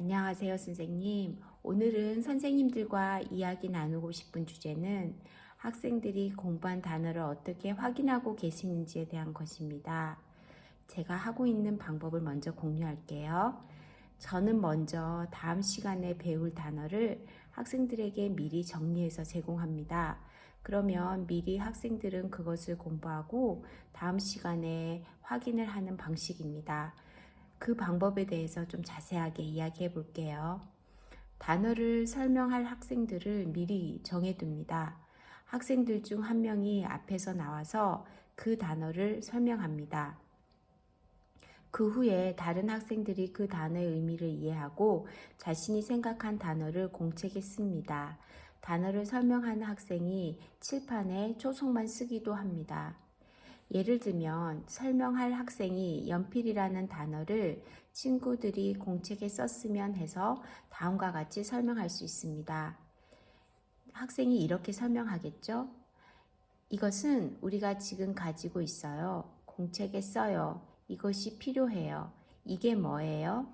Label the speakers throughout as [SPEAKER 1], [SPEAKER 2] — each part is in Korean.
[SPEAKER 1] 안녕하세요, 선생님. 오늘은 선생님들과 이야기 나누고 싶은 주제는 학생들이 공부한 단어를 어떻게 확인하고 계시는지에 대한 것입니다. 제가 하고 있는 방법을 먼저 공유할게요. 저는 먼저 다음 시간에 배울 단어를 학생들에게 미리 정리해서 제공합니다. 그러면 미리 학생들은 그것을 공부하고 다음 시간에 확인을 하는 방식입니다. 그 방법에 대해서 좀 자세하게 이야기해 볼게요. 단어를 설명할 학생들을 미리 정해둡니다. 학생들 중 한 명이 앞에서 나와서 그 단어를 설명합니다. 그 후에 다른 학생들이 그 단어의 의미를 이해하고 자신이 생각한 단어를 공책에 씁니다. 단어를 설명하는 학생이 칠판에 초속만 쓰기도 합니다. 예를 들면 설명할 학생이 연필이라는 단어를 친구들이 공책에 썼으면 해서 다음과 같이 설명할 수 있습니다. 학생이 이렇게 설명하겠죠? 이것은 우리가 지금 가지고 있어요. 공책에 써요. 이것이 필요해요. 이게 뭐예요?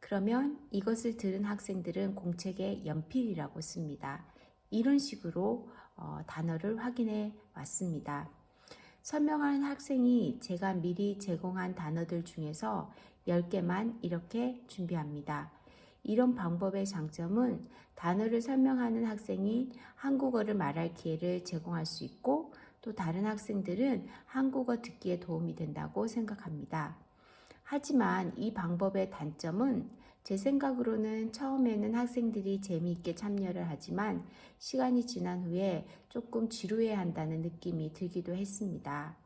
[SPEAKER 1] 그러면 이것을 들은 학생들은 공책에 연필이라고 씁니다. 이런 식으로 어, 단어를 확인해 왔습니다. 설명한 학생이 제가 미리 제공한 단어들 중에서 10개만 이렇게 준비합니다. 이런 방법의 장점은 단어를 설명하는 학생이 한국어를 말할 기회를 제공할 수 있고 또 다른 학생들은 한국어 듣기에 도움이 된다고 생각합니다. 하지만 이 방법의 단점은 제 생각으로는 처음에는 학생들이 재미있게 참여를 하지만 시간이 지난 후에 조금 지루해 한다는 느낌이 들기도 했습니다.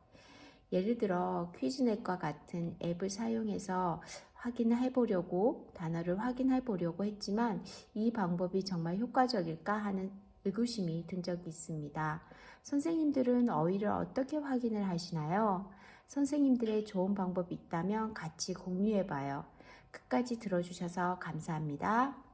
[SPEAKER 1] 예를 들어 퀴즈넷과 같은 앱을 사용해서 확인해 보려고 단어를 확인해 보려고 했지만 이 방법이 정말 효과적일까 하는 의구심이 든 적이 있습니다. 선생님들은 어휘를 어떻게 확인을 하시나요? 선생님들의 좋은 방법이 있다면 같이 공유해 봐요. 끝까지 들어주셔서 감사합니다.